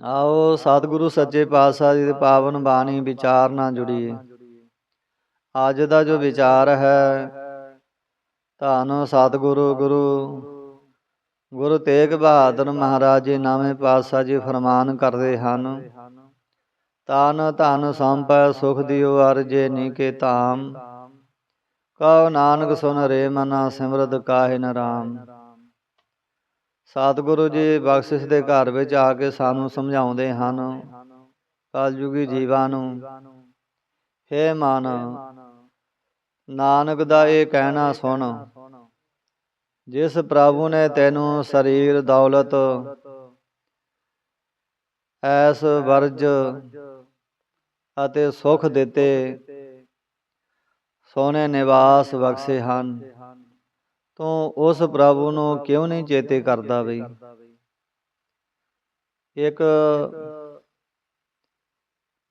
ਆਓ ਸਤਿਗੁਰੂ ਸੱਚੇ ਪਾਤਸ਼ਾਹ ਜੀ ਦੀ ਪਾਵਨ ਬਾਣੀ ਵਿਚਾਰ ਨਾਲ ਜੁੜੀਏ। ਅੱਜ ਦਾ ਜੋ ਵਿਚਾਰ ਹੈ, ਧੰਨ ਸਤਿਗੁਰੂ ਗੁਰੂ। ਗੁਰੂ ਤੇਗ ਬਹਾਦਰ ਮਹਾਰਾਜ ਜੀ ਨਾਵੇਂ ਪਾਤਸ਼ਾਹ ਜੀ ਫਰਮਾਨ ਕਰਦੇ ਹਨ, ਤਨ ਧਨ ਸੰਪੈ ਸੁਖ ਦਿਓ ਅਰਜੇ ਨੀਕੇ ਧਾਮ। ਕਉ ਨਾਨਕ ਸੁਨ ਰੇ ਮਨਾ ਸਿਮਰਤ ਕਾਹਿ ਨ ਰਾਮ। ਸਤਿਗੁਰੂ ਜੀ ਬਖਸ਼ਿਸ਼ ਦੇ ਘਰ ਵਿੱਚ ਆ ਕੇ ਸਾਨੂੰ ਸਮਝਾਉਂਦੇ ਹਨ। ਕਲਯੁਗੀ ਜੀਵਾਂ ਨੂੰ ਹੇ ਮਨ, ਨਾਨਕ ਦਾ ਇਹ ਕਹਿਣਾ ਸੁਣ। ਜਿਸ ਪ੍ਰਭੂ ਨੇ ਤੈਨੂੰ ਸਰੀਰ ਦੌਲਤ, ਐਸ ਵਰਜ ਅਤੇ ਸੁਖ ਦਿੱਤੇ ਸੋਨੇ ਨਿਵਾਸ ਬਖਸ਼ੇ ਹਨ। ਤੂੰ ਉਸ ਪ੍ਰਭੂ ਨੂੰ ਕਿਉਂ ਨਹੀਂ ਚੇਤੇ ਕਰਦਾ ਬਈ? ਇੱਕ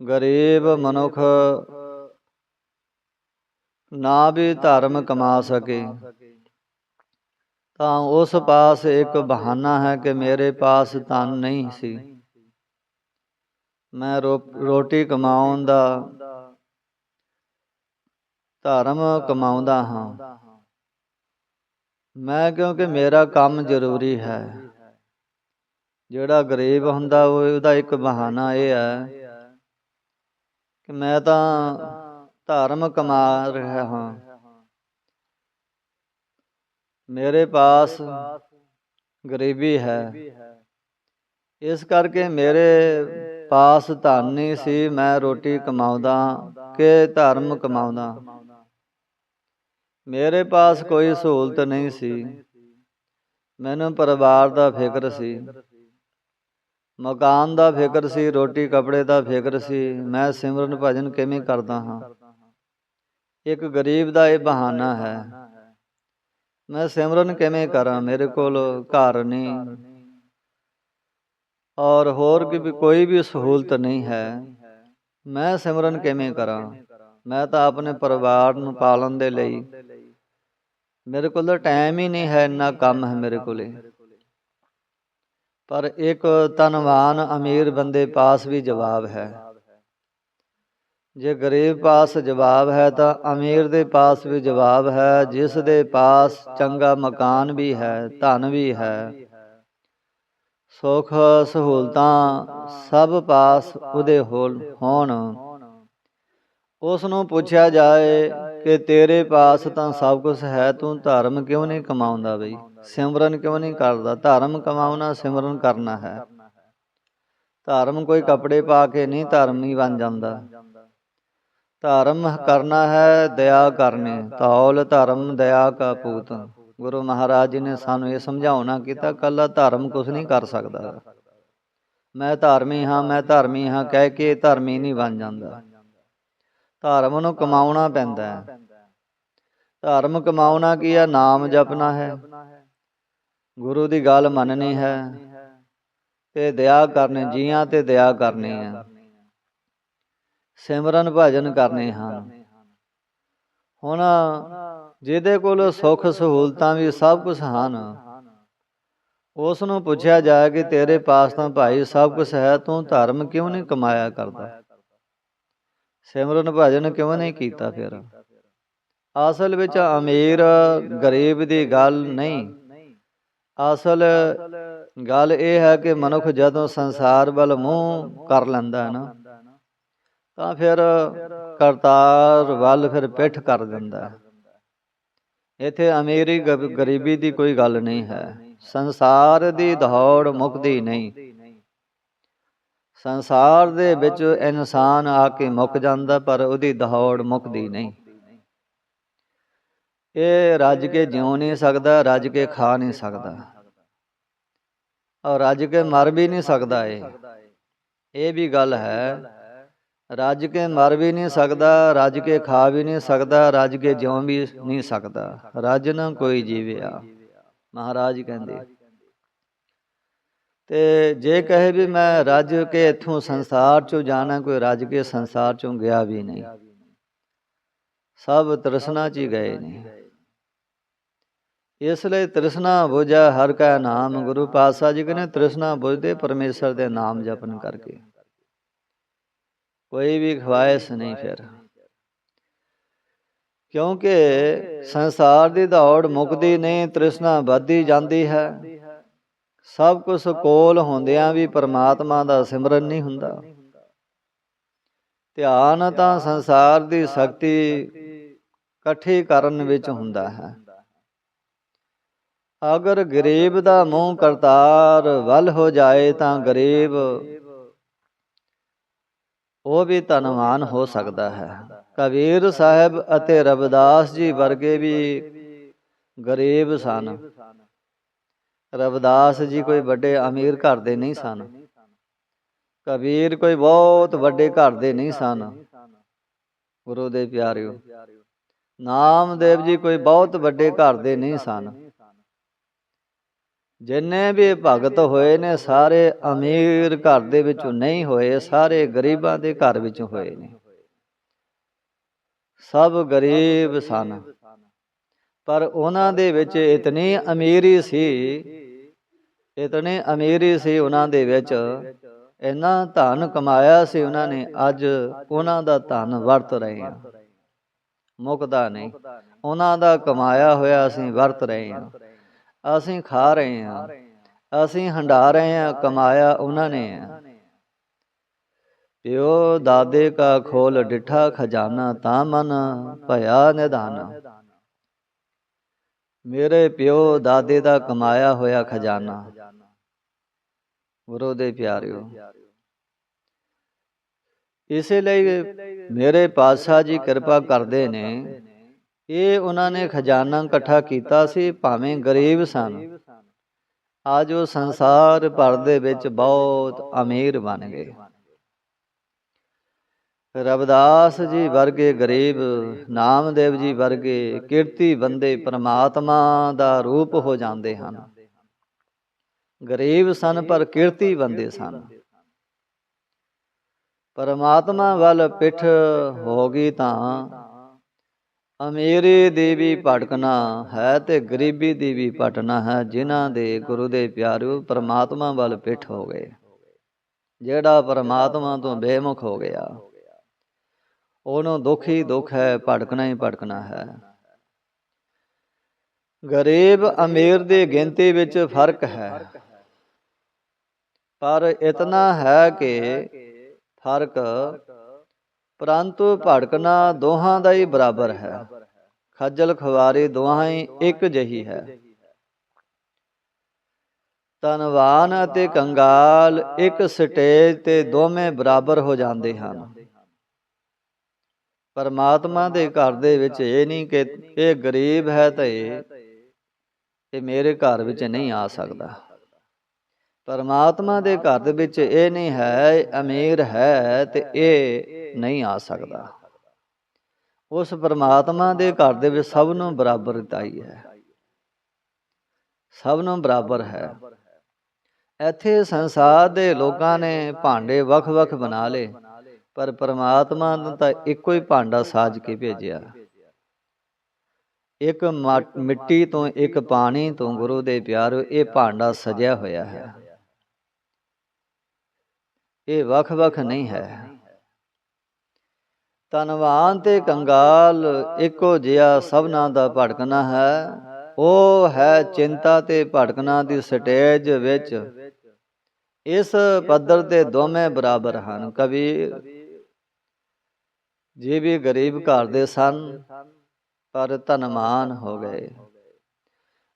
ਗਰੀਬ ਮਨੁੱਖ ਨਾ ਵੀ ਧਰਮ ਕਮਾ ਸਕੇ। ਤਾਂ ਉਸ ਪਾਸ ਇੱਕ ਬਹਾਨਾ ਹੈ ਕਿ ਮੇਰੇ ਪਾਸ ਧਨ ਨਹੀਂ ਸੀ। ਮੈਂ ਰੋਟੀ ਕਮਾਉਣ ਦਾ ਧਰਮ ਕਮਾਉਂਦਾ ਹਾਂ। ਮੈਂ ਕਿਉਂਕਿ ਮੇਰਾ ਕੰਮ ਜ਼ਰੂਰੀ ਹੈ। ਜਿਹੜਾ ਗਰੀਬ ਹੁੰਦਾ, ਉਹ ਉਹਦਾ ਇੱਕ ਬਹਾਨਾ ਇਹ ਹੈ ਕਿ ਮੈਂ ਤਾਂ ਧਰਮ ਕਮਾ ਰਿਹਾ ਹਾਂ। ਮੇਰੇ ਪਾਸ ਗਰੀਬੀ ਹੈ। ਇਸ ਕਰਕੇ ਮੇਰੇ ਪਾਸ ਧਨ ਨਹੀਂ ਸੀ, ਮੈਂ ਰੋਟੀ ਕਮਾਉਂਦਾ ਕਿ ਧਰਮ ਕਮਾਉਂਦਾ। ਮੇਰੇ ਪਾਸ ਕੋਈ ਸਹੂਲਤ ਨਹੀਂ ਸੀ। ਮੈਨੂੰ ਪਰਿਵਾਰ ਦਾ ਫਿਕਰ ਸੀ। ਮਕਾਨ ਦਾ ਫਿਕਰ ਸੀ, ਰੋਟੀ ਕੱਪੜੇ ਦਾ ਫਿਕਰ ਸੀ। ਮੈਂ ਸਿਮਰਨ ਭਜਨ ਕਿਵੇਂ ਕਰਦਾ ਹਾਂ? ਇੱਕ ਗਰੀਬ ਦਾ ਇਹ ਬਹਾਨਾ ਹੈ। ਮੈਂ ਸਿਮਰਨ ਕਿਵੇਂ ਕਰਾਂ? ਮੇਰੇ ਕੋਲ ਘਰ ਨਹੀਂ। ਔਰ ਹੋਰ ਵੀ ਕੋਈ ਵੀ ਸਹੂਲਤ ਨਹੀਂ ਹੈ। ਮੈਂ ਸਿਮਰਨ ਕਿਵੇਂ ਕਰਾਂ? ਮੈਂ ਤਾਂ ਆਪਣੇ ਪਰਿਵਾਰ ਨੂੰ ਪਾਲਣ ਦੇ ਲਈ ਮੇਰੇ ਕੋਲ ਤਾਂ ਟਾਈਮ ਹੀ ਨਹੀਂ ਹੈ, ਇੰਨਾ ਕੰਮ ਹੈ ਮੇਰੇ ਕੋਲੇ। ਪਰ ਇੱਕ ਧਨਵਾਨ ਅਮੀਰ ਬੰਦੇ ਪਾਸ ਵੀ ਜਵਾਬ ਹੈ। ਜੇ ਗਰੀਬ ਪਾਸ ਜਵਾਬ ਹੈ, ਤਾਂ ਅਮੀਰ ਦੇ ਪਾਸ ਵੀ ਜਵਾਬ ਹੈ। ਜਿਸ ਦੇ ਪਾਸ ਚੰਗਾ ਮਕਾਨ ਵੀ ਹੈ, ਧਨ ਵੀ ਹੈ, ਸੁਖ ਸਹੂਲਤਾਂ ਸਭ ਪਾਸ ਉਹਦੇ ਹੋਣ। ਉਸ ਨੂੰ ਪੁੱਛਿਆ ਜਾਏ ਕਿ ਤੇਰੇ ਪਾਸ ਤਾਂ ਸਭ ਕੁਝ ਹੈ, ਤੂੰ ਧਰਮ ਕਿਉਂ ਨਹੀਂ ਕਮਾਉਂਦਾ ਬਈ? ਸਿਮਰਨ ਕਿਉਂ ਨਹੀਂ ਕਰਦਾ? ਧਰਮ ਕਮਾਉਣਾ ਸਿਮਰਨ ਕਰਨਾ ਹੈ। ਧਰਮ ਕੋਈ ਕੱਪੜੇ ਪਾ ਕੇ ਨਹੀਂ ਧਰਮੀ ਬਣ ਜਾਂਦਾ। ਧਰਮ ਕਰਨਾ ਹੈ, ਦਇਆ ਕਰਨੀ। ਤੌਲ ਧਰਮ, ਦਇਆ ਕਾ ਪੂਤ। ਗੁਰੂ ਮਹਾਰਾਜ ਜੀ ਨੇ ਸਾਨੂੰ ਇਹ ਸਮਝਾਉਣਾ ਕੀਤਾ ਕੱਲਾ ਧਰਮ ਕੁਝ ਨਹੀਂ ਕਰ ਸਕਦਾ। ਮੈਂ ਧਾਰਮੀ ਹਾਂ, ਮੈਂ ਧਾਰਮੀ ਹਾਂ, ਕਹਿ ਕੇ ਧਰਮੀ ਨਹੀਂ ਬਣ ਜਾਂਦਾ। ਧਰਮ ਨੂੰ ਕਮਾਉਣਾ ਪੈਂਦਾ ਹੈ। ਧਰਮ ਕਮਾਉਣਾ ਕੀ ਹੈ? ਨਾਮ ਜਪਣਾ ਹੈ। ਗੁਰੂ ਦੀ ਗੱਲ ਮੰਨਣੀ ਹੈ ਤੇ ਦਇਆ ਕਰਨੀ, ਜੀਆਂ ਤੇ ਦਇਆ ਕਰਨੀ ਹੈ। ਸਿਮਰਨ ਭਜਨ ਕਰਨੇ ਹਨ। ਹੁਣ ਜਿਹਦੇ ਕੋਲ ਸੁੱਖ ਸਹੂਲਤਾਂ ਵੀ ਸਭ ਕੁਝ ਹਨ, ਉਸ ਨੂੰ ਪੁੱਛਿਆ ਜਾਏ ਕਿ ਤੇਰੇ ਪਾਸ ਤਾਂ ਭਾਈ ਸਭ ਕੁਝ ਹੈ, ਤੂੰ ਧਰਮ ਕਿਉਂ ਨਹੀਂ ਕਮਾਇਆ ਕਰਦਾ? ਸਿਮਰਨ ਭਜਨ ਕਿਉਂ ਨਹੀਂ ਕੀਤਾ ਫਿਰ? ਅਸਲ ਵਿੱਚ ਅਮੀਰ ਗਰੀਬ ਦੀ ਗੱਲ ਨਹੀਂ। ਅਸਲ ਗੱਲ ਇਹ ਹੈ ਕਿ ਮਨੁੱਖ ਜਦੋਂ ਸੰਸਾਰ ਵੱਲ ਮੂੰਹ ਕਰ ਲੈਂਦਾ ਹੈ ਨਾ, ਤਾਂ ਫਿਰ ਕਰਤਾਰ ਵੱਲ ਫਿਰ ਪਿੱਠ ਕਰ ਦਿੰਦਾ ਇੱਥੇ ਅਮੀਰੀ ਗਰੀਬੀ ਦੀ ਕੋਈ ਗੱਲ ਨਹੀਂ ਹੈ। ਸੰਸਾਰ ਦੀ ਦੌੜ ਮੁਕਦੀ ਨਹੀਂ। ਸੰਸਾਰ ਦੇ ਵਿੱਚ ਇਨਸਾਨ ਆ ਕੇ ਮੁੱਕ ਜਾਂਦਾ, ਪਰ ਉਹਦੀ ਦੌੜ ਮੁੱਕਦੀ ਨਹੀਂ। ਇਹ ਰੱਜ ਕੇ ਜਿਉ ਨਹੀਂ ਸਕਦਾ, ਰੱਜ ਕੇ ਖਾ ਨਹੀਂ ਸਕਦਾ। ਔਰ ਰੱਜ ਕੇ ਮਰ ਵੀ ਨਹੀਂ ਸਕਦਾ ਇਹ। ਇਹ ਵੀ ਗੱਲ ਹੈ, ਰੱਜ ਕੇ ਮਰ ਵੀ ਨਹੀਂ ਸਕਦਾ, ਰੱਜ ਕੇ ਖਾ ਵੀ ਨਹੀਂ ਸਕਦਾ, ਰੱਜ ਕੇ ਜਿਉ ਵੀ ਨਹੀਂ ਸਕਦਾ। ਰੱਜ ਨਾ ਕੋਈ ਜੀਵਿਆ। ਮਹਾਰਾਜ ਕਹਿੰਦੇ ਤੇ ਜੇ ਕਹੇ ਵੀ ਮੈਂ ਰੱਜ ਕੇ ਇੱਥੋਂ ਸੰਸਾਰ ਚੋਂ ਜਾਣਾ, ਕੋਈ ਰੱਜ ਕੇ ਸੰਸਾਰ ਚੋਂ ਗਿਆ ਵੀ ਨਹੀਂ। ਸਭ ਤ੍ਰਿਸ਼ਨਾ ਚ ਹੀ ਗਏ ਨੇ। ਇਸ ਲਈ ਤ੍ਰਿਸ਼ਨਾ ਬੁਝੈ ਹਰ ਕਾ ਨਾਮ। ਗੁਰੂ ਪਾਤਸ਼ਾਹ ਜੀ ਕਹਿੰਦੇ, ਤ੍ਰਿਸ਼ਨਾ ਬੁਝਦੇ ਪਰਮੇਸ਼ਰ ਦੇ ਨਾਮ ਜਪਨ ਕਰਕੇ। ਕੋਈ ਵੀ ਖਵਾਇਸ਼ ਨਹੀਂ ਫਿਰ। ਕਿਉਂਕਿ ਸੰਸਾਰ ਦੀ ਦੌੜ ਮੁਕਦੀ ਨਹੀਂ, ਤ੍ਰਿਸ਼ਨਾ ਵੱਧਦੀ ਜਾਂਦੀ ਹੈ। ਸਭ ਕੁਝ ਕੋਲ ਹੁੰਦਿਆਂ ਵੀ ਪਰਮਾਤਮਾ ਦਾ ਸਿਮਰਨ ਨਹੀਂ ਹੁੰਦਾ। ਧਿਆਨ ਤਾਂ ਸੰਸਾਰ ਦੀ ਸ਼ਕਤੀ ਇਕੱਠੀ ਕਰਨ ਵਿੱਚ ਹੁੰਦਾ ਹੈ। ਅਗਰ ਗਰੀਬ ਦਾ ਮੂੰਹ ਕਰਤਾਰ ਵੱਲ ਹੋ ਜਾਏ ਤਾਂ ਗਰੀਬ ਉਹ ਵੀ ਧਨਵਾਨ ਹੋ ਸਕਦਾ ਹੈ। ਕਬੀਰ ਸਾਹਿਬ ਅਤੇ ਰਵਿਦਾਸ ਜੀ ਵਰਗੇ ਵੀ ਗਰੀਬ ਸਨ। ਰਵਿਦਾਸ ਜੀ ਕੋਈ ਵੱਡੇ ਅਮੀਰ ਘਰ ਦੇ ਨਹੀਂ ਸਨ। ਕਬੀਰ ਕੋਈ ਬਹੁਤ ਵੱਡੇ ਘਰ ਦੇ ਨਹੀਂ ਸਨ। ਗੁਰੂ ਦੇ ਪਿਆਰਿਓ, ਨਾਮਦੇਵ ਜੀ ਕੋਈ ਬਹੁਤ ਵੱਡੇ ਘਰ ਦੇ ਨਹੀਂ ਸਨ। ਜਿੰਨੇ ਵੀ ਭਗਤ ਹੋਏ ਨੇ, ਸਾਰੇ ਅਮੀਰ ਘਰ ਦੇ ਵਿੱਚੋਂ ਨਹੀਂ ਹੋਏ, ਸਾਰੇ ਗਰੀਬਾਂ ਦੇ ਘਰ ਵਿੱਚੋਂ ਹੋਏ ਨੇ। ਸਭ ਗਰੀਬ ਸਨ। ਪਰ ਉਹਨਾਂ ਦੇ ਵਿੱਚ ਇਤਨੀ ਅਮੀਰੀ ਸੀ ਇਤਨੀ ਅਮੀਰੀ ਸੀ ਉਹਨਾਂ ਦੇ ਵਿੱਚ। ਇੰਨਾ ਧਨ ਕਮਾਇਆ ਸੀ ਉਹਨਾਂ ਨੇ, ਅੱਜ ਉਹਨਾਂ ਦਾ ਧਨ ਵਰਤ ਰਹੇ ਹਾਂ। ਮੁਕਦਾ ਨਹੀਂ। ਉਹਨਾਂ ਦਾ ਕਮਾਇਆ ਹੋਇਆ ਅਸੀਂ ਵਰਤ ਰਹੇ ਹਾਂ। ਅਸੀਂ ਖਾ ਰਹੇ ਹਾਂ। ਅਸੀਂ ਹੰਡਾ ਰਹੇ ਹਾਂ, ਕਮਾਇਆ ਉਹਨਾਂ ਨੇ ਹੈ। ਪਿਓ ਦਾਦੇ ਕਾ ਖੋਲ ਡਿਠਾ ਖਜ਼ਾਨਾ, ਤਾਂ ਮਨ ਭਇਆ ਨਿਧਾਨ। ਮੇਰੇ ਪਿਓ ਦਾਦੇ ਦਾ ਕਮਾਇਆ ਹੋਇਆ ਖਜ਼ਾਨਾ। ਗੁਰੂ ਦੇ ਪਿਆਰਿਓ, ਇਸੇ ਲਈ ਮੇਰੇ ਪਾਤਸ਼ਾਹ ਜੀ ਕਿਰਪਾ ਕਰਦੇ ਨੇ। ਇਹ ਉਹਨਾਂ ਨੇ ਖਜ਼ਾਨਾ ਇਕੱਠਾ ਕੀਤਾ ਸੀ, ਭਾਵੇਂ ਗਰੀਬ ਸਨ। ਅੱਜ ਉਹ ਸੰਸਾਰ ਭਰ ਦੇ ਵਿੱਚ ਬਹੁਤ ਅਮੀਰ ਬਣ ਗਏ। ਰਵਦਾਸ ਜੀ ਵਰਗੇ ਗਰੀਬ, ਨਾਮਦੇਵ ਜੀ ਵਰਗੇ ਕੀਰਤੀ ਬੰਦੇ ਪ੍ਰਮਾਤਮਾ ਦਾ ਰੂਪ ਹੋ ਜਾਂਦੇ ਹਨ। ਗਰੀਬ ਸਨ ਪਰ ਕੀਰਤੀ ਬੰਦੇ ਸਨ। ਪਰਮਾਤਮਾ ਵੱਲ ਪਿੱਠ ਹੋ ਗਈ ਤਾਂ ਅਮੀਰੀ ਦੀ ਵੀ ਭਟਕਣਾ ਹੈ ਤੇ ਗਰੀਬੀ ਦੀ ਵੀ ਭਟਨਾ ਹੈ, ਜਿਨ੍ਹਾਂ ਦੇ ਗੁਰੂ ਦੇ ਪਿਆਰਿਓ ਪਰਮਾਤਮਾ ਵੱਲ ਪਿੱਠ ਹੋ ਗਏ, ਜਿਹੜਾ ਪਰਮਾਤਮਾ ਤੋਂ ਬੇਮੁਖ ਹੋ ਗਿਆ। ਉਹਨੂੰ ਦੁੱਖ ਹੀ ਦੁੱਖ ਹੈ, ਭਟਕਣਾ ਹੀ ਭਟਕਣਾ ਹੈ। ਗਰੀਬ ਅਮੀਰ ਦੀ ਗਿਣਤੀ ਵਿੱਚ ਫ਼ਰਕ ਹੈ। ਪਰ ਇਤਨਾ ਹੈ ਕਿ ਫ਼ਰਕ ਪਰੰਤੂ ਭੜਕਣਾ ਦੋਹਾਂ ਦਾ ਹੀ ਬਰਾਬਰ ਹੈ। ਖੱਜਲ ਖਵਾਰੀ ਦੋਹਾਂ ਹੀ ਇੱਕ ਜਹੀ ਹੈ। ਧਨਵਾਨ ਅਤੇ ਕੰਗਾਲ ਇੱਕ ਸਟੇਜ ਤੇ ਦੋਵੇਂ ਬਰਾਬਰ ਹੋ ਜਾਂਦੇ ਹਨ। ਪਰਮਾਤਮਾ ਦੇ ਘਰ ਦੇ ਵਿੱਚ ਇਹ ਨਹੀਂ ਕਿ ਇਹ ਗਰੀਬ ਹੈ ਤਾਂ ਇਹ ਮੇਰੇ ਘਰ ਵਿੱਚ ਨਹੀਂ ਆ ਸਕਦਾ। ਪਰਮਾਤਮਾ ਦੇ ਘਰ ਦੇ ਵਿੱਚ ਇਹ ਨਹੀਂ ਹੈ, ਅਮੀਰ ਹੈ ਤੇ ਇਹ ਨਹੀਂ ਆ ਸਕਦਾ। ਉਸ ਪਰਮਾਤਮਾ ਦੇ ਘਰ ਦੇ ਵਿੱਚ ਸਭ ਨੂੰ ਬਰਾਬਰਤਾਈ ਹੈ। ਸਭ ਨੂੰ ਬਰਾਬਰ ਹੈ। ਇੱਥੇ ਸੰਸਾਰ ਦੇ ਲੋਕਾਂ ਨੇ ਭਾਂਡੇ ਵੱਖ-ਵੱਖ ਬਣਾ ਲਏ। ਪਰ ਪਰਮਾਤਮਾ ਨੂੰ ਤਾਂ ਇੱਕੋ ਹੀ ਭਾਂਡਾ ਸਾਜ ਕੇ ਭੇਜਿਆ। ਇੱਕ ਮਿੱਟੀ ਤੋਂ ਇੱਕ ਪਾਣੀ ਤੋਂ ਗੁਰੂ ਦੇ ਪਿਆਰੋ ਇਹ ਭਾਂਡਾ ਸਜਿਆ ਹੋਇਆ ਹੈ। ਇਹ ਵੱਖ-ਵੱਖ ਨਹੀਂ ਹੈ। ਧਨਵਾਨ ਤੇ ਕੰਗਾਲ ਇੱਕੋ ਜਿਹਾ ਸਭਨਾ ਦਾ ਭੜਕਣਾ ਹੈ। ਉਹ ਹੈ ਚਿੰਤਾ ਤੇ ਭੜਕਣਾ ਦੀ ਸਟੇਜ ਵਿੱਚ। ਇਸ ਪੱਧਰ ਤੇ ਦੋਵੇਂ ਬਰਾਬਰ ਹਨ। ਕਬੀਰ ਜੀ ਵੀ ਗਰੀਬ ਘਰ ਦੇ ਸਨ ਪਰ ਧਨਮਾਨ ਹੋ ਗਏ।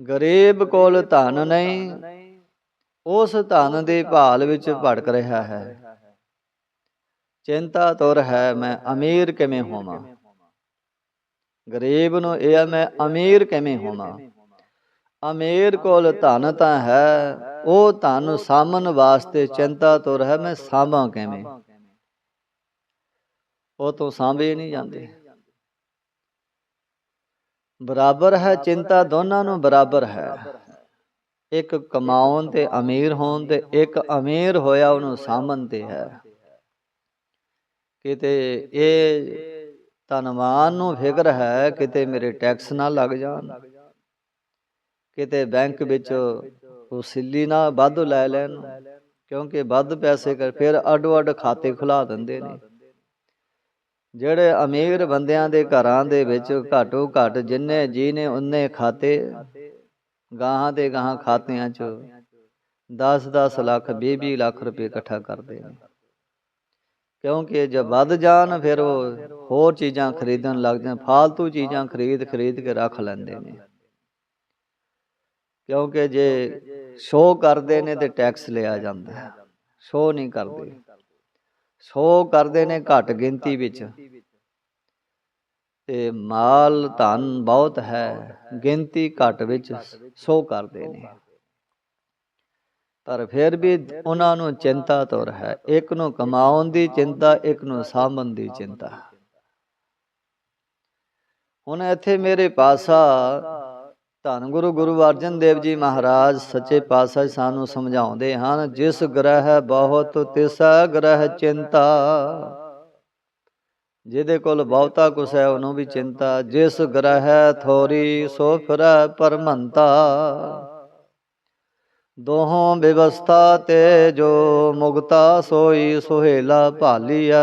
ਗਰੀਬ ਕੋਲ ਧਨ ਨਹੀਂ ਉਸ ਧਨ ਦੇ ਭਾਲ ਵਿੱਚ ਭੜਕ ਰਿਹਾ ਹੈ। ਚਿੰਤਾ ਤੁਰ ਹੈ ਮੈਂ ਅਮੀਰ ਕਿਵੇਂ ਹੋਵਾਂ? ਗਰੀਬ ਨੂੰ ਇਹ ਹੈ ਮੈਂ ਅਮੀਰ ਕਿਵੇਂ ਹੋਵਾਂ? ਅਮੀਰ ਕੋਲ ਧਨ ਤਾਂ ਹੈ ਉਹ ਧਨ ਸਾਮਨ ਵਾਸਤੇ ਚਿੰਤਾ ਤੁਰ ਹੈ ਮੈਂ ਸਾਂਭਾਂ ਕਿਵੇਂ? ਉਹ ਤੋਂ ਸਾਂਭੇ ਨਹੀਂ ਜਾਂਦੇ। ਬਰਾਬਰ ਹੈ ਚਿੰਤਾ ਦੋਨਾਂ ਨੂੰ ਬਰਾਬਰ ਹੈ। ਇੱਕ ਕਮਾਉਣ ਤੇ ਅਮੀਰ ਹੋਣ ਤੇ ਇੱਕ ਅਮੀਰ ਹੋਇਆ ਉਹਨੂੰ ਸਾਮਨ ਤੇ ਹੈ। ਕਿਤੇ ਇਹ ਧਨਵਾਨ ਨੂੰ ਫਿਕਰ ਹੈ, ਕਿਤੇ ਮੇਰੇ ਟੈਕਸ ਨਾ ਲੱਗ ਜਾਣ। ਕਿਤੇ ਬੈਂਕ ਵਿੱਚ ਉਹ ਸਿੱਲੀ ਨਾ ਵਾਧੂ ਲੈ ਲੈਣ। ਕਿਉਂਕਿ ਵੱਧ ਪੈਸੇ ਕਰ, ਫਿਰ ਅੱਡੋ ਅੱਡ ਖਾਤੇ ਖੁਲਾ ਦਿੰਦੇ ਨੇ। ਜਿਹੜੇ ਅਮੀਰ ਬੰਦਿਆਂ ਦੇ ਘਰਾਂ ਦੇ ਵਿੱਚ ਘਾਟੋ ਘੱਟ ਜਿੰਨੇ ਜੀ ਨੇ ਉਨੇ ਖਾਤੇ, ਗਾਹਾਂ ਦੇ ਗਾਹਾਂ ਖਾਤਿਆਂ 'ਚ 10-10 ਲੱਖ 20-20 ਲੱਖ ਰੁਪਏ ਇਕੱਠਾ ਕਰਦੇ ਨੇ। ਕਿਉਂਕਿ ਜੇ ਵੱਧ ਜਾਣ ਫਿਰ ਉਹ ਹੋਰ ਚੀਜ਼ਾਂ ਖਰੀਦਣ ਲੱਗ ਜਾਣ, ਫਾਲਤੂ ਚੀਜ਼ਾਂ ਖਰੀਦ ਖਰੀਦ ਕੇ ਰੱਖ ਲੈਂਦੇ ਨੇ। ਕਿਉਂਕਿ ਜੇ ਸ਼ੋਅ ਕਰਦੇ ਨੇ ਤੇ ਟੈਕਸ ਲਿਆ ਜਾਂਦਾ ਸ਼ੋਅ ਨਹੀਂ ਕਰਦੇ। ਸ਼ੋਅ ਕਰਦੇ ਨੇ ਘੱਟ ਗਿਣਤੀ ਵਿੱਚ। ਤੇ ਮਾਲ ਧਨ ਬਹੁਤ ਹੈ ਗਿਣਤੀ ਘੱਟ ਵਿੱਚ ਸ਼ੋਅ ਕਰਦੇ ਨੇ। ਪਰ ਫਿਰ ਵੀ ਉਹਨਾਂ ਨੂੰ ਚਿੰਤਾ ਤੁਰ ਹੈ। ਇੱਕ ਨੂੰ ਕਮਾਉਣ ਦੀ ਚਿੰਤਾ ਇੱਕ ਨੂੰ ਸਾਂਭਣ ਦੀ ਚਿੰਤਾ। ਹੁਣ ਇੱਥੇ ਮੇਰੇ ਪਾਸਾ ਧੰਨ ਗੁਰੂ ਗੁਰੂ ਅਰਜਨ ਦੇਵ ਜੀ ਮਹਾਰਾਜ, ਸੱਚੇ ਪਾਤਸ਼ਾਹ ਸਾਨੂੰ ਸਮਝਾਉਂਦੇ ਹਨ, ਜਿਸ ਗ੍ਰਹਿ ਬਹੁਤ, ਤਿਸ ਗ੍ਰਹਿ ਚਿੰਤਾ। ਜਿਹਦੇ ਕੋਲ ਬਹੁਤਾ ਕੁਛ ਹੈ, ਉਹਨੂੰ ਵੀ ਚਿੰਤਾ। ਜਿਸ ਗ੍ਰਹਿ ਥੋਰੀ ਸੋ ਫਿਰੈ ਪਰਮੰਤਾ। ਦੋਹਾਂ ਵਿਵਸਥਾ ਤੇ ਜੋ ਮੁਗਤਾ ਸੋਈ ਸੁਹੇਲਾ ਭਾਲੀਐ।